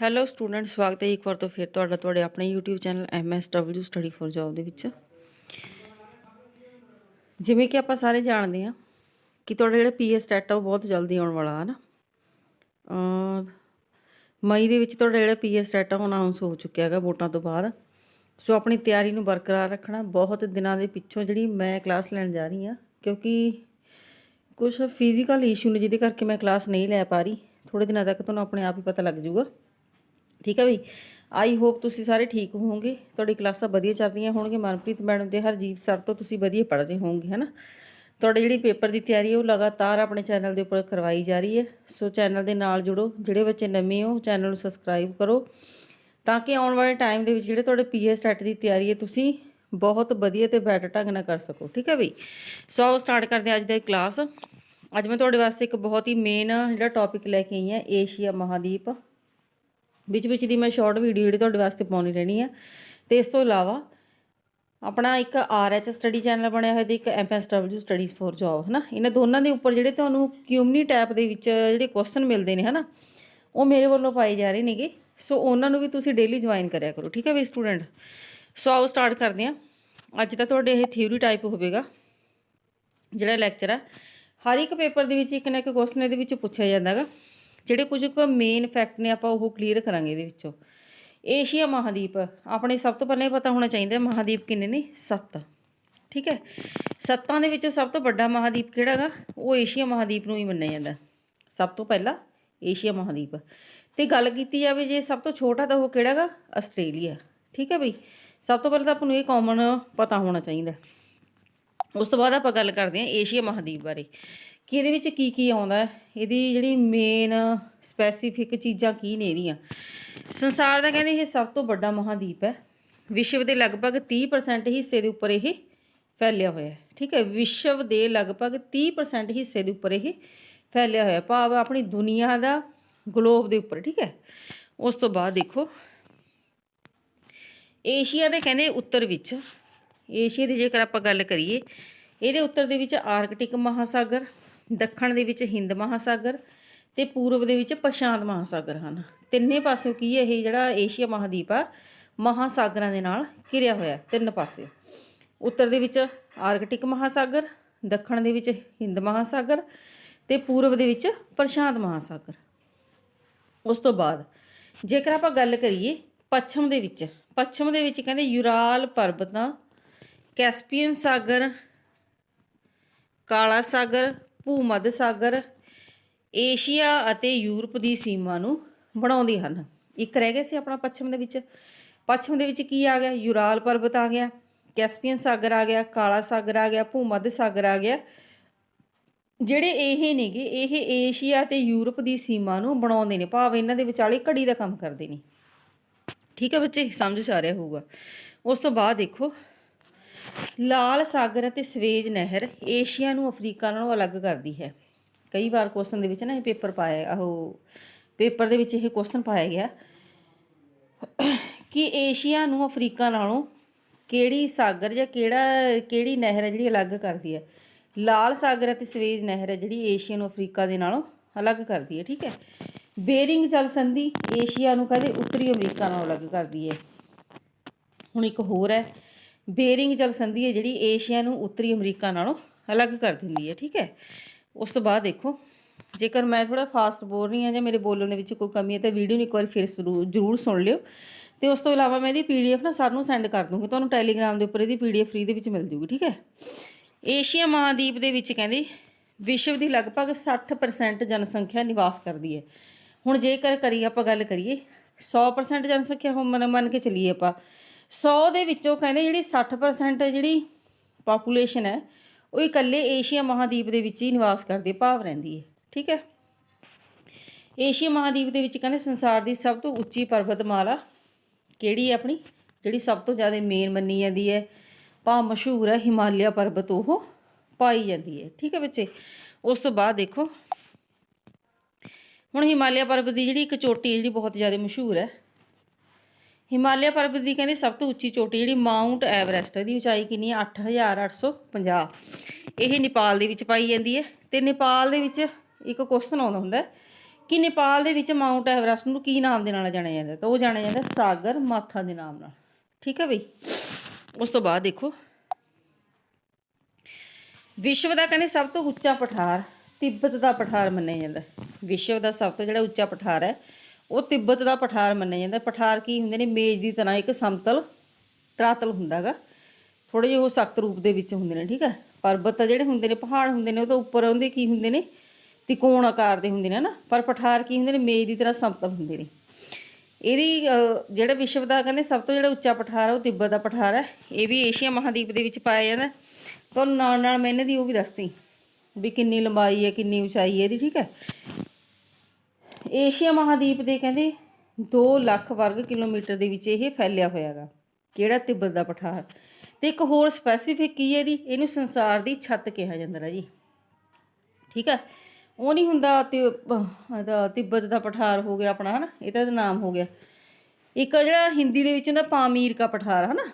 Hello student ਸਵਾਗਤ ਹੈ ਇੱਕ ਵਾਰ ਤੋਂ ਫਿਰ ਤੁਹਾਡਾ, ਤੁਹਾਡੇ ਆਪਣੇ YouTube channel MSW study for job ਦੇ ਵਿੱਚ। ਜਿਵੇਂ ਕਿ ਆਪਾਂ ਸਾਰੇ ਜਾਣਦੇ ਹਾਂ ਕਿ ਤੁਹਾਡਾ ਜਿਹੜਾ ਪੀਐਸ ਟੈਟ ਆ ਉਹ ਬਹੁਤ ਜਲਦੀ ਆਉਣ ਵਾਲਾ ਹੈ ਨਾ ਮਈ ਦੇ ਵਿੱਚ ਤੁਹਾਡਾ ਜਿਹੜਾ ਪੀਐਸ ਟੈਟ ਆ ਉਹ ਅਨਾਉਂਸ ਹੋ ਚੁੱਕਿਆ ਹੈਗਾ ਵੋਟਾਂ ਤੋਂ ਬਾਅਦ। ਸੋ ਆਪਣੀ ਤਿਆਰੀ ਨੂੰ ਬਰਕਰਾਰ ਰੱਖਣਾ, ਬਹੁਤ ਦਿਨਾਂ ਦੇ ਪਿੱਛੋਂ ਜਿਹੜੀ ਮੈਂ ਕਲਾਸ ਲੈਣ ਜਾ ਰਹੀ ਹਾਂ, ਕਿਉਂਕਿ ਕੁਝ ਫਿਜ਼ੀਕਲ ਇਸ਼ੂ ਨੇ ਜਿਹਦੇ ਕਰਕੇ ਮੈਂ ਕਲਾਸ ਨਹੀਂ ਲੈ ਪਾ ਰਹੀ। ਥੋੜੇ ਦਿਨਾਂ ਤੱਕ ਤੁਹਾਨੂੰ ਆਪਣੇ ਆਪ ਹੀ ਪਤਾ ਲੱਗ ਜਾਊਗਾ। ਠੀਕ ਹੈ ਬਈ? ਆਈ ਹੋਪ ਤੁਸੀਂ ਸਾਰੇ ਠੀਕ ਹੋਵੋਗੇ। ਤੁਹਾਡੀ ਕਲਾਸਾਂ ਵਧੀਆ ਚੱਲ ਰਹੀਆਂ ਹੋਣਗੀਆਂ। ਮਨਪ੍ਰੀਤ ਮੈਡਮ ਤੇ ਹਰਜੀਤ ਸਰ ਤੋਂ ਤੁਸੀਂ ਵਧੀਆ ਪੜ੍ਹ ਰਹੇ ਹੋਵੋਗੇ, ਹੈਨਾ? ਤੁਹਾਡੇ ਜਿਹੜੀ ਪੇਪਰ ਦੀ ਤਿਆਰੀ ਹੈ ਉਹ ਲਗਾਤਾਰ ਆਪਣੇ ਚੈਨਲ ਦੇ ਉੱਪਰ ਕਰਵਾਈ ਜਾ ਰਹੀ ਹੈ। ਸੋ ਚੈਨਲ ਦੇ ਨਾਲ ਜੁੜੋ। ਜਿਹੜੇ ਬੱਚੇ ਨਵੇਂ ਹੋ, ਚੈਨਲ ਨੂੰ ਸਬਸਕ੍ਰਾਈਬ ਕਰੋ। ਤਾਂ ਕਿ ਆਉਣ ਵਾਲੇ ਟਾਈਮ ਦੇ ਵਿੱਚ ਜਿਹੜੇ ਤੁਹਾਡੇ ਪੀਐਸ ਸਟੈਟ ਦੀ ਤਿਆਰੀ ਹੈ, ਤੁਸੀਂ ਬਹੁਤ ਵਧੀਆ ਤੇ ਬੈਟਰ ਢੰਗ ਨਾਲ ਕਰ ਸਕੋ। ਠੀਕ ਹੈ ਬਈ? ਸੋ ਸਟਾਰਟ ਕਰਦੇ ਹਾਂ ਅੱਜ ਦੀ ਕਲਾਸ ਅੱਜ ਮੈਂ ਤੁਹਾਡੇ ਵਾਸਤੇ ਇੱਕ ਬਹੁਤ ਹੀ ਮੇਨ ਜਿਹੜਾ ਟੌਪਿਕ ਲੈ ਕੇ ਆਈ ਹਾਂ, ਏਸ਼ੀਆ ਮਹਾਦੀਪ। ਵਿੱਚ ਵਿੱਚ ਦੀ ਮੈਂ ਸ਼ਾਰਟ ਵੀਡੀਓ ਜਿਹੜੀ ਤੁਹਾਡੇ ਵਾਸਤੇ ਪਾਉਣੀ ਰਹਿਣੀ ਆ। ਤੇ ਇਸ ਤੋਂ ਇਲਾਵਾ ਆਪਣਾ ਇੱਕ ਆਰਐਚ ਸਟੱਡੀ ਚੈਨਲ ਬਣਿਆ ਹੋਇਆ ਤੇ ਇੱਕ ਐਮਐਸਡਬਲਯੂ ਸਟੱਡੀਜ਼ ਫॉर ਜੌਬ ਹਨਾ? ਇਹਨਾਂ ਦੋਨਾਂ ਦੇ ਉੱਪਰ ਜਿਹੜੇ ਤੁਹਾਨੂੰ ਕਿਊਮਨੀ ਟੈਪ ਦੇ ਵਿੱਚ ਜਿਹੜੇ ਕੁਐਸਚਨ ਮਿਲਦੇ ਨੇ, ਹਨਾ? ਉਹ ਮੇਰੇ ਵੱਲੋਂ ਪਾਏ ਜਾ ਰਹੇ ਨੇਗੇ। ਸੋ ਉਹਨਾਂ ਨੂੰ ਵੀ ਤੁਸੀਂ ਡੇਲੀ ਜੁਆਇਨ ਕਰਿਆ ਕਰੋ, ਠੀਕ ਹੈ ਵੀ ਸਟੂਡੈਂਟ ਸੋ ਆਓ ਸਟਾਰਟ ਕਰਦੇ ਹਾਂ ਅੱਜ ਤਾਂ ਤੁਹਾਡੇ ਇਹ ਥਿਊਰੀ ਟਾਈਪ ਹੋਵੇਗਾ, ਜਿਹੜਾ ਲੈਕਚਰ ਹੈ ਹਰ ਇੱਕ ਪੇਪਰ ਦੇ ਵਿੱਚ ਇੱਕ ਨਾ ਇੱਕ ਕੁਐਸਚਨ ਇਹਦੇ ਵਿੱਚ ਪੁੱਛਿਆ ਜਾਂਦਾ ਹੈਗਾ ਜਿਹੜੇ ਕੁਝ ਕੁ ਮੇਨ ਫੈਕਟ ਨੇ ਆਪਾਂ ਉਹ ਕਲੀਅਰ ਕਰਾਂਗੇ ਇਹਦੇ ਵਿੱਚੋਂ। ਏਸ਼ੀਆ ਮਹਾਦੀਪ, ਆਪਣੇ ਸਭ ਤੋਂ ਪਹਿਲਾਂ ਇਹ ਪਤਾ ਹੋਣਾ ਚਾਹੀਦਾ ਮਹਾਦੀਪ ਕਿੰਨੇ ਨੇ? ਸੱਤ। ਠੀਕ ਹੈ? ਸੱਤਾਂ ਦੇ ਵਿੱਚੋਂ ਸਭ ਤੋਂ ਵੱਡਾ ਮਹਾਦੀਪ ਕਿਹੜਾ ਹੈਗਾ? ਉਹ ਏਸ਼ੀਆ ਮਹਾਦੀਪ ਨੂੰ ਹੀ ਮੰਨਿਆ ਜਾਂਦਾ। ਸਭ ਤੋਂ ਪਹਿਲਾਂ ਏਸ਼ੀਆ ਮਹਾਦੀਪ। ਤੇ ਗੱਲ ਕੀਤੀ ਜਾਵੇ ਜੇ ਸਭ ਤੋਂ ਛੋਟਾ ਤਾਂ ਉਹ ਕਿਹੜਾ ਹੈਗਾ? ਆਸਟ੍ਰੇਲੀਆ। ਠੀਕ ਹੈ ਬਈ? ਸਭ ਤੋਂ ਪਹਿਲਾਂ ਤਾਂ ਆਪਾਂ ਨੂੰ ਇਹ ਕਾਮਨ ਪਤਾ ਹੋਣਾ ਚਾਹੀਦਾ। ਉਸ ਤੋਂ ਬਾਅਦ ਆਪਾਂ ਗੱਲ ਕਰਦੇ ਹਾਂ ਏਸ਼ੀਆ ਮਹਾਦੀਪ ਬਾਰੇ। ਕਿ ਇਹਦੇ ਵਿੱਚ ਕੀ ਕੀ ਆਉਂਦਾ ਹੈ? ਇਹਦੀ ਜਿਹੜੀ ਮੇਨ ਸਪੈਸੀਫਿਕ ਚੀਜ਼ਾਂ ਕੀ ਨੇ ਇਹਦੀਆਂ? ਸੰਸਾਰ ਦਾ ਕਹਿੰਦੇ ਇਹ ਸਭ ਤੋਂ ਵੱਡਾ ਮਹਾਦੀਪ ਹੈ। ਵਿਸ਼ਵ ਦੇ ਲਗਭਗ 30% ਹਿੱਸੇ ਦੇ ਉੱਪਰ ਇਹ ਫੈਲਿਆ ਹੋਇਆ ਹੈ। ਠੀਕ ਹੈ, ਵਿਸ਼ਵ ਦੇ ਲਗਭਗ 30% ਹਿੱਸੇ ਦੇ ਉੱਪਰ ਇਹ ਫੈਲਿਆ ਹੋਇਆ ਭਾਵ ਆਪਣੀ ਦੁਨੀਆ ਦਾ ਗਲੋਬ ਦੇ ਉੱਪਰ, ਠੀਕ ਹੈ। ਉਸ ਤੋਂ ਬਾਅਦ ਦੇਖੋ, ਏਸ਼ੀਆ ਦੇ ਕਹਿੰਦੇ ਉੱਤਰ ਵਿੱਚ, ਏਸ਼ੀਆ ਦੀ ਜੇਕਰ ਆਪਾਂ ਗੱਲ ਕਰੀਏ, ਇਹਦੇ ਉੱਤਰ ਦੇ ਵਿੱਚ ਆਰਕਟਿਕ ਮਹਾਸਾਗਰ ਦੱਖਣ ਦੇ ਵਿੱਚ ਹਿੰਦ ਮਹਾਸਾਗਰ ਤੇ ਪੂਰਬ ਦੇ ਵਿੱਚ ਪ੍ਰਸ਼ਾਂਤ ਮਹਾਸਾਗਰ ਹਨ। ਤਿੰਨੇ ਪਾਸਿਓਂ ਕੀ ਹੈ? ਇਹ ਜਿਹੜਾ ਏਸ਼ੀਆ ਮਹਾਦੀਪ ਆ, ਮਹਾਸਾਗਰਾਂ ਦੇ ਨਾਲ ਘਿਰਿਆ ਹੋਇਆ ਤਿੰਨ ਪਾਸੇ ਉੱਤਰ ਦੇ ਵਿੱਚ ਆਰਕਟਿਕ ਮਹਾਸਾਗਰ, ਦੱਖਣ ਦੇ ਵਿੱਚ ਹਿੰਦ ਮਹਾਸਾਗਰ ਤੇ ਪੂਰਬ ਦੇ ਵਿੱਚ ਪ੍ਰਸ਼ਾਂਤ ਮਹਾਸਾਗਰ। ਉਸ ਤੋਂ ਬਾਅਦ ਜੇਕਰ ਆਪਾਂ ਗੱਲ ਕਰੀਏ ਪੱਛਮ ਦੇ ਵਿੱਚ, ਪੱਛਮ ਦੇ ਵਿੱਚ ਕਹਿੰਦੇ ਯੂਰਾਲ ਪਰਬਤਾਂ, ਕੈਸਪੀਅਨ ਸਾਗਰ, ਕਾਲਾ ਸਾਗਰ ਭੂਮੱਧ ਸਾਗਰ ਏਸ਼ੀਆ ਅਤੇ ਯੂਰਪ ਦੀ ਸੀਮਾ ਨੂੰ ਬਣਾਉਂਦੇ ਹਨ। ਇੱਕ ਰਹਿ ਗਿਆ ਸੀ ਆਪਣਾ ਪੱਛਮ ਦੇ ਵਿੱਚ। ਪੱਛਮ ਦੇ ਵਿੱਚ ਕੀ ਆ ਗਿਆ? ਯੂਰਾਲ ਪਰਬਤ ਆ ਗਿਆ, ਕੈਸਪੀਅਨ ਸਾਗਰ ਆ ਗਿਆ, ਕਾਲਾ ਸਾਗਰ ਆ ਗਿਆ, ਭੂਮੱਧ ਸਾਗਰ ਆ ਗਿਆ। ਜਿਹੜੇ ਇਹ ਨੇਗੇ, ਇਹ ਏਸ਼ੀਆ ਤੇ ਯੂਰਪ ਦੀ ਸੀਮਾ ਨੂੰ ਬਣਾਉਂਦੇ ਨੇ। ਭਾਵ ਇਹਨਾਂ ਦੇ ਵਿਚਾਲੇ ਘੜੀ ਦਾ ਕੰਮ ਕਰਦੇ ਨੇ। ਠੀਕ ਹੈ ਬੱਚੇ? ਸਮਝ ਆ ਰਿਹਾ ਹੋਊਗਾ। ਉਸ ਤੋਂ ਬਾਅਦ ਦੇਖੋ ਲਾਲ ਸਾਗਰ ਅਤੇ ਸਵੇਜ ਨਹਿਰ ਏਸ਼ੀਆ ਨੂੰ ਅਫਰੀਕਾ ਨਾਲੋਂ ਅਲੱਗ ਕਰਦੀ ਹੈ। ਕਈ ਵਾਰ ਕੁਐਸਚਨ ਦੇ ਵਿੱਚ ਨਾ ਇਹ ਪੇਪਰ ਪਾਇਆ ਉਹ ਪੇਪਰ ਦੇ ਵਿੱਚ ਇਹ ਕੁਐਸਚਨ ਪਾਇਆ ਗਿਆ ਕਿ ਏਸ਼ੀਆ ਨੂੰ ਅਫਰੀਕਾ ਨਾਲੋਂ ਕਿਹੜੀ ਸਾਗਰ ਜਾਂ ਕਿਹੜਾ, ਕਿਹੜੀ ਨਹਿਰ ਹੈ ਜਿਹੜੀ ਅਲੱਗ ਕਰਦੀ ਹੈ? ਲਾਲ ਸਾਗਰ ਅਤੇ ਸਵੇਜ ਨਹਿਰ ਹੈ ਜਿਹੜੀ ਏਸ਼ੀਆ ਨੂੰ ਅਫਰੀਕਾ ਦੇ ਨਾਲੋਂ ਅਲੱਗ ਕਰਦੀ ਹੈ, ਠੀਕ ਹੈ? ਬੇਰਿੰਗ ਜਲ ਸੰਧੀ ਏਸ਼ੀਆ ਨੂੰ ਕਹਿੰਦੇ ਉੱਤਰੀ ਅਮਰੀਕਾ ਨਾਲੋਂ ਅਲੱਗ ਕਰਦੀ ਹੈ। ਹੁਣ ਇੱਕ ਹੋਰ ਹੈ ਬੇਰਿੰਗ ਜਲ ਸੰਧੀ ਹੈ ਜਿਹੜੀ ਏਸ਼ੀਆ ਨੂੰ ਉੱਤਰੀ ਅਮਰੀਕਾ ਨਾਲੋਂ ਅਲੱਗ ਕਰ ਦਿੰਦੀ ਹੈ, ਠੀਕ ਹੈ? ਉਸ ਤੋਂ ਬਾਅਦ ਦੇਖੋ, ਜੇਕਰ ਮੈਂ ਥੋੜਾ ਫਾਸਟ ਬੋਲ ਰਹੀ ਹਾਂ ਜਾਂ ਮੇਰੇ ਬੋਲਣ ਦੇ ਵਿੱਚ ਕੋਈ ਕਮੀ ਹੈ ਤਾਂ ਵੀਡੀਓ ਨੂੰ ਇੱਕ ਵਾਰ ਫਿਰ ਜ਼ਰੂਰ ਸੁਣ ਲਿਓ। ਤੇ ਉਸ ਤੋਂ ਇਲਾਵਾ ਮੈਂ ਇਹਦੀ ਪੀਡੀਐਫ ਨਾ ਸਰ ਨੂੰ ਸੈਂਡ ਕਰ ਦੂੰਗੀ, ਤੁਹਾਨੂੰ ਟੈਲੀਗ੍ਰਾਮ ਦੇ ਉੱਪਰ ਇਹਦੀ ਪੀਡੀਐਫ ਫ੍ਰੀ ਦੇ ਵਿੱਚ ਮਿਲ ਜੂਗੀ, ਠੀਕ ਹੈ? ਏਸ਼ੀਆ ਮਹਾਦੀਪ ਦੇ ਵਿੱਚ ਕਹਿੰਦੇ, ਵਿਸ਼ਵ ਦੀ ਲਗਭਗ 60% ਜਨਸੰਖਿਆ ਨਿਵਾਸ ਕਰਦੀ ਹੈ। ਹੁਣ ਜੇਕਰ ਕਰੀ ਆਪਾਂ ਗੱਲ ਕਰੀਏ 100% ਜਨਸੰਖਿਆ ਹੋ ਮੰਨ ਮੰਨ ਕੇ ਚੱਲੀਏ ਆਪਾਂ 100 ਦੇ ਵਿੱਚੋਂ ਕਹਿੰਦੇ ਜਿਹੜੀ 60% ਜਿਹੜੀ ਪਾਪੂਲੇਸ਼ਨ ਹੈ, ਉਹ ਇਕੱਲੇ ਏਸ਼ੀਆ ਮਹਾਦੀਪ ਦੇ ਵਿੱਚ ਹੀ ਨਿਵਾਸ ਕਰਦੀ ਭਾਵ ਰਹਿੰਦੀ ਹੈ, ਠੀਕ ਹੈ? ਏਸ਼ੀਆ ਮਹਾਦੀਪ ਦੇ ਵਿੱਚ ਕਹਿੰਦੇ ਸੰਸਾਰ ਦੀ ਸਭ ਤੋਂ ਉੱਚੀ ਪਰਬਤਮਾਲਾ ਕਿਹੜੀ ਹੈ ਆਪਣੀ? ਜਿਹੜੀ ਸਭ ਤੋਂ ਜ਼ਿਆਦਾ ਮੇਨ ਮੰਨੀ ਜਾਂਦੀ ਹੈ ਭਾ ਮਸ਼ਹੂਰ ਹੈ ਹਿਮਾਲਿਆ ਪਰਬਤ, ਉਹ ਪਾਈ ਜਾਂਦੀ ਹੈ, ਠੀਕ ਹੈ ਬੱਚੇ? ਉਸ ਤੋਂ ਬਾਅਦ ਦੇਖੋ, ਹੁਣ ਹਿਮਾਲਿਆ ਪਰਬਤ ਦੀ ਜਿਹੜੀ ਇੱਕ ਚੋਟੀ ਜਿਹੜੀ ਬਹੁਤ ਜ਼ਿਆਦਾ ਮਸ਼ਹੂਰ ਹੈ ਹਿਮਾਲਿਆ ਪਰਬਤ ਦੀ ਕਹਿੰਦੇ ਸਭ ਤੋਂ ਉੱਚੀ ਚੋਟੀ ਜਿਹੜੀ ਮਾਊਂਟ ਐਵਰੈਸਟ ਹੈ ਦੀ ਉਚਾਈ ਕਿੰਨੀ ਹੈ? 8850 ਇਹ ਨੇਪਾਲ ਦੇ ਵਿੱਚ ਪਾਈ ਜਾਂਦੀ ਹੈ ਤੇ ਨੇਪਾਲ ਦੇ ਵਿੱਚ ਇੱਕ ਕੁਐਸਚਨ ਆਉਂਦਾ ਹੁੰਦਾ ਕਿ ਨੇਪਾਲ ਦੇ ਵਿੱਚ ਮਾਊਂਟ ਐਵਰੈਸਟ ਨੂੰ ਕੀ ਨਾਮ ਦੇ ਨਾਲ ਜਾਣਿਆ ਜਾਂਦਾ ਤਾਂ ਉਹ ਜਾਣਿਆ ਜਾਂਦਾ ਸਾਗਰ ਮਾਥਾ ਦੇ ਨਾਮ ਨਾਲ। ਠੀਕ ਹੈ ਬਈ? ਉਸ ਤੋਂ ਬਾਅਦ ਦੇਖੋ। ਵਿਸ਼ਵ ਦਾ ਕਹਿੰਦੇ ਸਭ ਤੋਂ ਉੱਚਾ ਪਠਾਰ ਤਿੱਬਤ ਦਾ ਪਠਾਰ ਮੰਨਿਆ ਜਾਂਦਾ ਵਿਸ਼ਵ ਦਾ ਸਭ ਤੋਂ ਜਿਹੜਾ ਉੱਚਾ ਪਠਾਰ ਹੈ ਉਹ ਤਿੱਬਤ ਦਾ ਪਠਾਰ ਮੰਨਿਆ ਜਾਂਦਾ। ਪਠਾਰ ਕੀ ਹੁੰਦੇ ਨੇ? ਮੇਜ਼ ਦੀ ਤਰ੍ਹਾਂ ਇੱਕ ਸਮਤਲ ਤਰਾਤਲ ਹੁੰਦਾਗਾ। ਥੋੜੇ ਜਿਹੇ ਉਹ ਸਖਤ ਰੂਪ ਦੇ ਵਿੱਚ ਹੁੰਦੇ ਨੇ ਠੀਕ ਹੈ? ਪਰਬਤ ਜਿਹੜੇ ਹੁੰਦੇ ਨੇ ਪਹਾੜ ਹੁੰਦੇ ਨੇ ਉਹ ਤਾਂ ਉੱਪਰ ਉਹਦੇ ਕੀ ਹੁੰਦੇ ਨੇ? ਤਿਕੋਣ ਆਕਾਰ ਦੇ ਹੁੰਦੇ ਨੇ ਨਾ ਪਰ ਪਠਾਰ ਕੀ ਹੁੰਦੇ ਨੇ? ਮੇਜ਼ ਦੀ ਤਰ੍ਹਾਂ ਸਮਤਲ ਹੁੰਦੇ ਨੇ। ਇਹਦੀ ਅਹ, ਜਿਹੜਾ ਵਿਸ਼ਵ ਦਾ ਕਹਿੰਦੇ ਸਭ ਤੋਂ ਜਿਹੜਾ ਉੱਚਾ ਪਠਾਰ ਹੈ ਉਹ ਤਿੱਬਤ ਦਾ ਪਠਾਰ ਹੈ। ਇਹ ਵੀ ਏਸ਼ੀਆ ਮਹਾਦੀਪ ਦੇ ਵਿੱਚ ਪਾਇਆ ਜਾਂਦਾ। ਤੁਹਾਨੂੰ ਨਾਲ ਨਾਲ ਮੈਂ ਇਹਨਾਂ ਦੀ ਉਹ ਵੀ ਦੱਸਤੀ ਵੀ ਕਿੰਨੀ ਲੰਬਾਈ ਹੈ ਕਿੰਨੀ ਉਚਾਈ ਹੈ ਇਹਦੀ ਠੀਕ ਹੈ? ਏਸ਼ੀਆ ਮਹਾਦੀਪ ਦੇ ਕਹਿੰਦੇ 2 ਲੱਖ ਵਰਗ ਕਿਲੋਮੀਟਰ ਦੇ ਵਿੱਚ ਇਹ ਫੈਲਿਆ ਹੋਇਆ ਹੋਇਆਗਾ। ਕਿਹੜਾ ਤਿੱਬਤ ਦਾ ਪਠਾਰ? ਤੇ ਇੱਕ ਹੋਰ ਸਪੈਸੀਫਿਕ ਕੀ ਹੈ ਇਹਦੀ? ਇਹਨੂੰ ਸੰਸਾਰ ਦੀ ਛੱਤ ਕਿਹਾ ਜਾਂਦਾ ਹੈ ਜੀ। ਠੀਕ ਹੈ ਉਹ ਨਹੀਂ ਹੁੰਦਾ ਤੇ ਤਿੱਬਤ ਦਾ ਪਠਾਰ ਹੋ ਗਿਆ ਆਪਣਾ, ਹਨਾ? ਇਹਦਾ ਤਾਂ ਨਾਮ ਹੋ ਗਿਆ। ਇੱਕ ਜਿਹੜਾ ਹਿੰਦੀ ਦੇ ਵਿੱਚ ਹੁੰਦਾ ਪਾਮੀਰ ਕਾ ਪਠਾਰ, ਹਨਾ?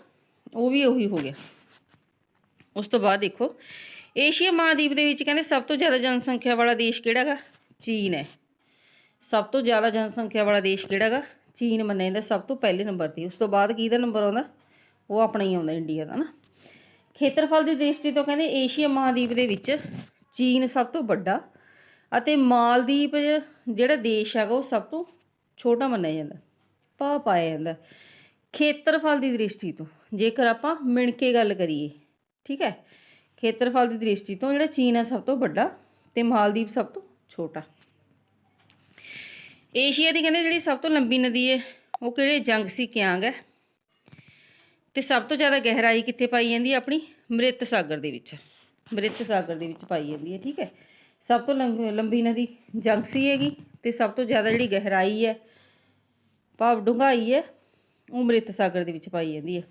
ਉਹ ਵੀ ਉਹੀ ਹੋ ਗਿਆ। ਉਸ ਤੋਂ ਬਾਅਦ ਦੇਖੋ, ਏਸ਼ੀਆ ਮਹਾਦੀਪ ਦੇ ਵਿੱਚ ਕਹਿੰਦੇ ਸਭ ਤੋਂ ਜ਼ਿਆਦਾ ਜਨਸੰਖਿਆ ਵਾਲਾ ਦੇਸ਼ ਕਿਹੜਾ ਹੈਗਾ? ਚੀਨ ਹੈ। ਸਭ ਤੋਂ ਜ਼ਿਆਦਾ ਜਨਸੰਖਿਆ ਵਾਲਾ ਦੇਸ਼ ਕਿਹੜਾ ਹੈਗਾ? ਚੀਨ ਮੰਨਿਆ ਜਾਂਦਾ, ਸਭ ਤੋਂ ਪਹਿਲੇ ਨੰਬਰ ਤੇ। ਉਸ ਤੋਂ ਬਾਅਦ ਕਿਹਦਾ ਨੰਬਰ ਆਉਂਦਾ? ਉਹ ਆਪਣਾ ਹੀ ਆਉਂਦਾ, ਇੰਡੀਆ ਦਾ ਨਾ। ਖੇਤਰਫਲ ਦੀ ਦ੍ਰਿਸ਼ਟੀ ਤੋਂ ਕਹਿੰਦੇ ਏਸ਼ੀਆ ਮਹਾਦੀਪ ਦੇ ਵਿੱਚ ਚੀਨ ਸਭ ਤੋਂ ਵੱਡਾ ਅਤੇ ਮਾਲਦੀਪ ਜਿਹੜਾ ਦੇਸ਼ ਹੈਗਾ ਉਹ ਸਭ ਤੋਂ ਛੋਟਾ ਮੰਨਿਆ ਜਾਂਦਾ ਪਾ ਪਾਇਆ ਜਾਂਦਾ। ਖੇਤਰਫਲ ਦੀ ਦ੍ਰਿਸ਼ਟੀ ਤੋਂ ਜੇਕਰ ਆਪਾਂ ਮਿਣ ਕੇ ਗੱਲ ਕਰੀਏ, ਠੀਕ ਹੈ? ਖੇਤਰਫਲ ਦੀ ਦ੍ਰਿਸ਼ਟੀ ਤੋਂ ਜਿਹੜਾ ਚੀਨ ਹੈ ਸਭ ਤੋਂ ਵੱਡਾ ਤੇ ਮਾਲਦੀਪ ਸਭ ਤੋਂ ਛੋਟਾ। ਏਸ਼ੀਆ ਦੀ ਕਹਿੰਦੇ ਜਿਹੜੀ ਸਭ ਤੋਂ ਲੰਬੀ ਨਦੀ ਹੈ ਉਹ ਕਿਹੜੇ ਜੰਗ ਸੀ ਕਿਆਂਗ ਹੈ। ਤੇ ਸਭ ਤੋਂ ਜ਼ਿਆਦਾ ਗਹਿਰਾਈ ਕਿੱਥੇ ਪਾਈ ਜਾਂਦੀ ਹੈ ਆਪਣੀ? ਮ੍ਰਿਤ ਸਾਗਰ ਦੇ ਵਿੱਚ। ਮ੍ਰਿਤ ਸਾਗਰ ਦੇ ਵਿੱਚ ਪਾਈ ਜਾਂਦੀ ਹੈ, ਠੀਕ ਹੈ। ਸਭ ਤੋਂ ਲੰਬੀ ਨਦੀ ਜੰਗਸੀ ਹੈਗੀ ਤੇ ਸਭ ਤੋਂ ਜ਼ਿਆਦਾ ਜਿਹੜੀ ਗਹਿਰਾਈ ਹੈ, ਭਾਵ ਡੂੰਘਾਈ ਹੈ, ਉਹ ਮ੍ਰਿਤ ਸਾਗਰ ਦੇ ਵਿੱਚ ਪਾਈ ਜਾਂਦੀ ਹੈ।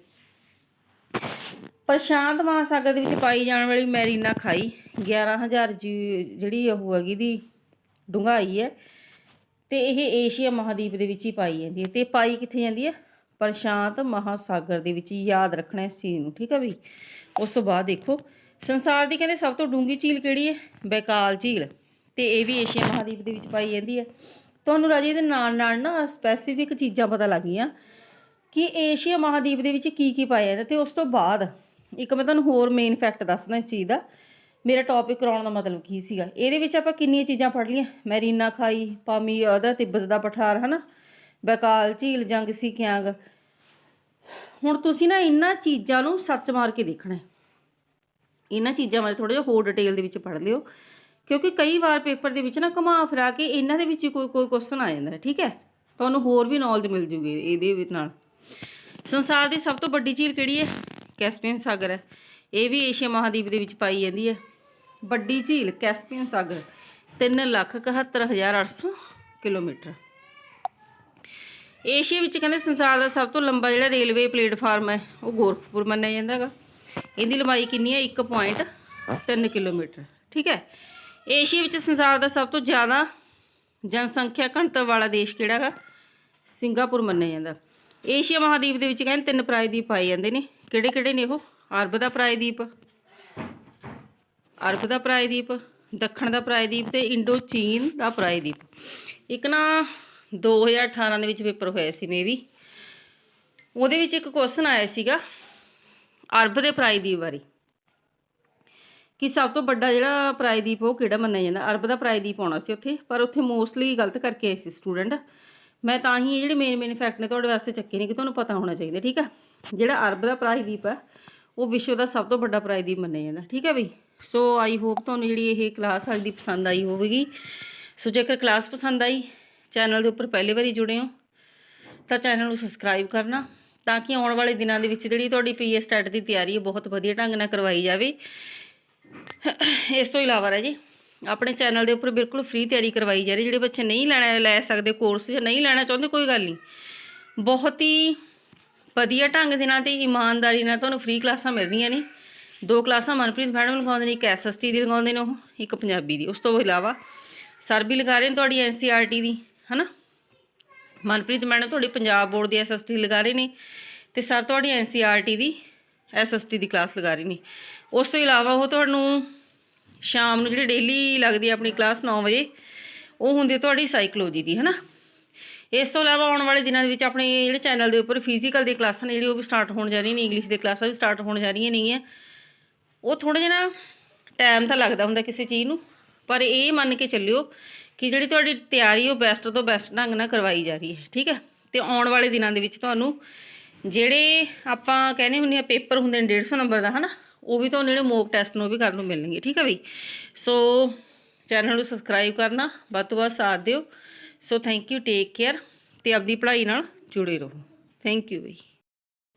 ਪ੍ਰਸ਼ਾਂਤ ਮਹਾਸਾਗਰ ਦੇ ਵਿੱਚ ਪਾਈ ਜਾਣ ਵਾਲੀ ਮੈਰੀਨਾ ਖਾਈ 11000 ਜੀ- ਜਿਹੜੀ ਉਹ ਹੈਗੀ ਦੀ ਡੂੰਘਾਈ ਹੈ ਤੇ ਇਹ ਏਸ਼ੀਆ ਮਹਾਦੀਪ ਦੇ ਵਿੱਚ ਹੀ ਪਾਈ ਜਾਂਦੀ ਹੈ। ਤੇ ਪਾਈ ਕਿੱਥੇ ਜਾਂਦੀ ਹੈ? ਪ੍ਰਸ਼ਾਂਤ ਮਹਾਸਾਗਰ ਦੇ ਵਿੱਚ ਯਾਦ ਰੱਖਣਾ ਇਸ ਚੀਜ਼ ਨੂੰ, ਠੀਕ ਹੈ ਵੀ ਉਸ ਤੋਂ ਬਾਅਦ ਦੇਖੋ, ਸੰਸਾਰ ਦੀ ਕਹਿੰਦੇ ਸਭ ਤੋਂ ਡੂੰਘੀ ਝੀਲ ਕਿਹੜੀ ਹੈ? ਬੈਕਾਲ ਝੀਲ। ਤੇ ਇਹ ਵੀ ਏਸ਼ੀਆ ਮਹਾਦੀਪ ਦੇ ਵਿੱਚ ਪਾਈ ਜਾਂਦੀ ਹੈ। ਤੁਹਾਨੂੰ ਰਾਜੇ ਦੇ ਨਾਲ ਨਾਲ ਨਾ ਸਪੈਸੀਫਿਕ ਚੀਜ਼ਾਂ ਪਤਾ ਲੱਗ ਗਈਆਂ ਕਿ ਏਸ਼ੀਆ ਮਹਾਦੀਪ ਦੇ ਵਿੱਚ ਕੀ ਕੀ ਪਾਇਆ ਜਾਂਦਾ। ਤੇ ਉਸ ਤੋਂ ਬਾਅਦ ਇੱਕ ਮੈਂ ਤੁਹਾਨੂੰ ਹੋਰ ਮੇਨ ਫੈਕਟ ਦੱਸਦਾ ਇਸ ਚੀਜ਼ ਦਾ। ਮੇਰਾ ਟੌਪਿਕ ਕਰਾਉਣ ਦਾ ਮਤਲਬ ਕੀ ਸੀਗਾ? ਇਹਦੇ ਵਿੱਚ ਆਪਾਂ ਕਿੰਨੀਆਂ ਚੀਜ਼ਾਂ ਪੜ੍ਹ ਲਈਆਂ? ਮੈਰੀਨਾ ਖਾਈ ਪਾਮੀ ਉਹਦਾ ਤਿੱਬਤ ਦਾ ਪਠਾਰ, ਹਨਾ? ਬੈਕਾਲ, ਝੀਲ, ਜੰਗ, ਸੀ ਕਿਆਂਗ। ਹੁਣ ਤੁਸੀਂ ਨਾ ਇਹਨਾਂ ਚੀਜ਼ਾਂ ਨੂੰ ਸਰਚ ਮਾਰ ਕੇ ਦੇਖਣਾ ਹੈ। ਇਹਨਾਂ ਚੀਜ਼ਾਂ ਬਾਰੇ ਥੋੜਾ ਜਿਹਾ ਹੋਰ ਡਿਟੇਲ ਦੇ ਵਿੱਚ ਪੜ੍ਹ ਲਿਓ। ਕਿਉਂਕਿ ਕਈ ਵਾਰ ਪੇਪਰ ਦੇ ਵਿੱਚ ਨਾ ਘੁਮਾ ਫਿਰਾ ਕੇ ਇਹਨਾਂ ਦੇ ਵਿੱਚ ਕੋਈ ਕੋਈ ਕੁਐਸਚਨ ਆ ਜਾਂਦਾ ਠੀਕ ਹੈ? ਤੁਹਾਨੂੰ ਹੋਰ ਵੀ ਨੌਲੇਜ ਮਿਲ ਜੂਗੀ ਇਹਦੇ ਨਾਲ। ਸੰਸਾਰ ਦੀ ਸਭ ਤੋਂ ਵੱਡੀ ਝੀਲ ਕਿਹੜੀ ਹੈ? ਕੈਸਪੀਅਨ ਸਾਗਰ ਹੈ। ਇਹ ਵੀ ਏਸ਼ੀਆ ਮਹਾਦੀਪ ਦੇ ਵਿੱਚ ਪਾਈ ਜਾਂਦੀ ਹੈ। ਵੱਡੀ ਝੀਲ ਕੈਸਪੀਅਨ ਸਾਗਰ 371800 ਕਿਲੋਮੀਟਰ। ਏਸ਼ੀਆ ਵਿੱਚ ਕਹਿੰਦੇ ਸੰਸਾਰ ਦਾ ਸਭ ਤੋਂ ਲੰਬਾ ਜਿਹੜਾ ਰੇਲਵੇ ਪਲੇਟਫਾਰਮ ਹੈ, ਉਹ ਗੋਰਖਪੁਰ ਮੰਨਿਆ ਜਾਂਦਾ ਹੈਗਾ। ਇਹਦੀ ਲੰਬਾਈ ਕਿੰਨੀ ਹੈ? 1.3 ਕਿਲੋਮੀਟਰ, ਠੀਕ ਹੈ? ਏਸ਼ੀਆ ਵਿੱਚ ਸੰਸਾਰ ਦਾ ਸਭ ਤੋਂ ਜ਼ਿਆਦਾ ਜਨਸੰਖਿਆ ਘਣਤਵ ਵਾਲਾ ਦੇਸ਼ ਕਿਹੜਾ ਹੈਗਾ? ਸਿੰਗਾਪੁਰ ਮੰਨਿਆ ਜਾਂਦਾ। ਏਸ਼ੀਆ ਮਹਾਦੀਪ ਦੇ ਵਿੱਚ ਕਹਿੰਦੇ ਤਿੰਨ ਪ੍ਰਾਇਦੀਪ ਆਏ ਜਾਂਦੇ ਨੇ। ਕਿਹੜੇ ਕਿਹੜੇ ਨੇ ਉਹ? ਅਰਬ ਦਾ ਪ੍ਰਾਇਦੀਪ ਅਰਬ ਦਾ ਪ੍ਰਾਇਦੀਪ, ਦੱਖਣ ਦਾ ਪ੍ਰਾਇਦੀਪ ਤੇ ਇੰਡੋ ਚੀਨ ਦਾ ਪ੍ਰਾਇਦੀਪ। ਇੱਕ ਨਾ 2018 ਦੇ ਵਿੱਚ ਪੇਪਰ ਹੋਇਆ ਸੀ ਮੇਬੀ। ਉਹਦੇ ਵਿੱਚ ਇੱਕ ਕੁਐਸਚਨ ਆਇਆ ਸੀਗਾ ਅਰਬ ਦੇ ਪ੍ਰਾਇਦੀਪ ਬਾਰੇ। ਕਿ ਸਭ ਤੋਂ ਵੱਡਾ ਜਿਹੜਾ ਪ੍ਰਾਇਦੀਪ, ਉਹ ਕਿਹੜਾ ਮੰਨਿਆ ਜਾਂਦਾ? ਅਰਬ ਦਾ ਪ੍ਰਾਇਦੀਪ ਆਉਣਾ ਸੀ ਉੱਥੇ, ਪਰ ਉੱਥੇ ਮੋਸਟਲੀ ਗਲਤ ਕਰਕੇ ਆਏ ਸੀ ਸਟੂਡੈਂਟ ਮੈਂ ਤਾਂ ਹੀ ਇਹ ਜਿਹੜੇ ਮੇਨ ਮੇਨ ਫੈਕਟ ਨੇ ਤੁਹਾਡੇ ਵਾਸਤੇ ਚੱਕੇ ਨੇ ਕਿ ਤੁਹਾਨੂੰ ਪਤਾ ਹੋਣਾ ਚਾਹੀਦਾ, ਠੀਕ ਆ? ਜਿਹੜਾ ਅਰਬ ਦਾ ਪ੍ਰਾਇਦੀਪ ਹੈ ਉਹ ਵਿਸ਼ਵ ਦਾ ਸਭ ਤੋਂ ਵੱਡਾ ਪ੍ਰਾਇਦੀਪ ਮੰਨਿਆ ਜਾਂਦਾ, ਠੀਕ ਹੈ ਬਈ? ਸੋ ਆਈ ਹੋਪ ਤੁਹਾਨੂੰ ਜਿਹੜੀ ਇਹ ਕਲਾਸ ਅੱਜ ਦੀ ਪਸੰਦ ਆਈ ਹੋਵੇਗੀ। ਸੋ ਜੇਕਰ ਕਲਾਸ ਪਸੰਦ ਆਈ ਚੈਨਲ ਦੇ ਉੱਪਰ ਪਹਿਲੀ ਵਾਰੀ ਜੁੜੇ ਹੋ, ਤਾਂ ਚੈਨਲ ਨੂੰ ਸਬਸਕ੍ਰਾਈਬ ਕਰਨਾ, ਤਾਂ ਕਿ ਆਉਣ ਵਾਲੇ ਦਿਨਾਂ ਦੇ ਵਿੱਚ ਜਿਹੜੀ ਤੁਹਾਡੀ ਪੀਐਸ ਸਟੈਟ ਦੀ ਤਿਆਰੀ ਹੈ ਬਹੁਤ ਵਧੀਆ ਢੰਗ ਨਾਲ ਕਰਵਾਈ ਜਾਵੇ। ਇਸ ਤੋਂ ਇਲਾਵਾ ਰਾਜੀ, ਆਪਣੇ ਚੈਨਲ ਦੇ ਉੱਪਰ ਬਿਲਕੁਲ ਫ੍ਰੀ ਤਿਆਰੀ ਕਰਵਾਈ ਜਾ ਰਹੀ, ਜਿਹੜੇ ਬੱਚੇ ਨਹੀਂ ਲੈਣਾ, ਲੈ ਸਕਦੇ ਕੋਰਸ ਜਾਂ ਨਹੀਂ ਲੈਣਾ ਚਾਹੁੰਦੇ, ਕੋਈ ਗੱਲ ਨਹੀਂ। ਬਹੁਤ ਹੀ ਵਧੀਆ ਢੰਗ ਦੇ ਨਾਲ ਤੇ ਇਮਾਨਦਾਰੀ ਨਾਲ ਤੁਹਾਨੂੰ ਫ੍ਰੀ ਕਲਾਸਾਂ ਮਿਲ ਰਹੀਆਂ ਨੇ। ਦੋ ਕਲਾਸਾਂ ਮਨਪ੍ਰੀਤ ਮੈਡਮ ਲਗਾਉਂਦੇ ਨੇ, ਇੱਕ ਐਸਐਸਟੀ ਦੀ ਲਗਾਉਂਦੇ ਨੇ ਉਹ, ਇੱਕ ਪੰਜਾਬੀ ਦੀ। ਉਸ ਤੋਂ ਇਲਾਵਾ ਸਰ ਵੀ ਲਗਾ ਰਹੇ ਨੇ ਤੁਹਾਡੀ ਐਨਸੀਆਰਟੀ ਦੀ, ਹਨਾ? ਮਨਪ੍ਰੀਤ ਮੈਡਮ ਤੁਹਾਡੀ ਪੰਜਾਬ ਬੋਰਡ ਦੀ ਐਸਐਸਟੀ ਲਗਾ ਰਹੇ ਨੇ ਤੇ ਸਰ ਤੁਹਾਡੀ ਐਨਸੀਆਰਟੀ ਦੀ ਐਸਐਸਟੀ ਦੀ ਕਲਾਸ ਲਗਾ ਰਹੇ ਨੇ। ਉਸ ਤੋਂ ਇਲਾਵਾ ਉਹ ਤੁਹਾਨੂੰ ਸ਼ਾਮ ਨੂੰ ਜਿਹੜੀ ਡੇਲੀ ਲੱਗਦੀ ਆਪਣੀ ਕਲਾਸ 9 ਵਜੇ, ਉਹ ਹੁੰਦੀ ਤੁਹਾਡੀ ਸਾਈਕੋਲੋਜੀ ਦੀ, ਹਨਾ? ਇਸ ਤੋਂ ਇਲਾਵਾ ਆਉਣ ਵਾਲੇ ਦਿਨਾਂ ਦੇ ਵਿੱਚ ਆਪਣੇ ਜਿਹੜੇ ਚੈਨਲ ਦੇ ਉੱਪਰ ਫਿਜ਼ੀਕਲ ਦੀਆਂ ਕਲਾਸਾਂ ਨੇ, ਜਿਹੜੀ ਉਹ ਵੀ ਸਟਾਰਟ ਹੋਣ ਜਾ ਰਹੀਆਂ ਨੇ ਇੰਗਲਿਸ਼ ਦੇ ਕਲਾਸਾਂ ਵੀ ਸਟਾਰਟ ਹੋਣ ਜਾ ਰਹੀਆਂ ਨੇਗੀਆਂ। ਉਹ ਥੋੜਾ ਜਿਹਾ ਨਾ ਟਾਈਮ ਤਾਂ ਲੱਗਦਾ ਹੁੰਦਾ ਕਿਸੇ ਚੀਜ਼ ਨੂੰ, ਪਰ ਇਹ ਮੰਨ ਕੇ ਚੱਲਿਓ ਕਿ ਜਿਹੜੀ ਤੁਹਾਡੀ ਤਿਆਰੀ ਉਹ ਬੈਸਟ ਤੋਂ ਬੈਸਟ ਢੰਗ ਨਾਲ ਕਰਵਾਈ ਜਾ ਰਹੀ ਹੈ, ਠੀਕ ਹੈ? ਤੇ ਆਉਣ ਵਾਲੇ ਦਿਨਾਂ ਦੇ ਵਿੱਚ ਤੁਹਾਨੂੰ ਜਿਹੜੇ ਆਪਾਂ ਕਹਿੰਦੇ ਹੁੰਦੇ ਆ ਪੇਪਰ ਹੁੰਦੇ ਨੇ 150 ਨੰਬਰ ਦਾ, ਹਨਾ? ਉਹ ਵੀ ਤੁਹਾਨੂੰ ਜਿਹੜੇ ਮੋਕ ਟੈਸਟ ਨੂੰ ਉਹ ਵੀ ਕਰਨ ਨੂੰ ਮਿਲਣਗੇ, ਠੀਕ ਹੈ ਬਈ? ਸੋ ਚੈਨਲ ਨੂੰ ਸਬਸਕ੍ਰਾਈਬ ਕਰਨਾ, ਵੱਧ ਤੋਂ ਵੱਧ ਸਾਥ ਦਿਓ। So thank you take care ਤੇ ਆਪਦੀ ਪੜ੍ਹਾਈ ਨਾਲ ਜੁੜੇ ਰਹੋ। ਥੈਂਕ ਯੂ ਬਈ।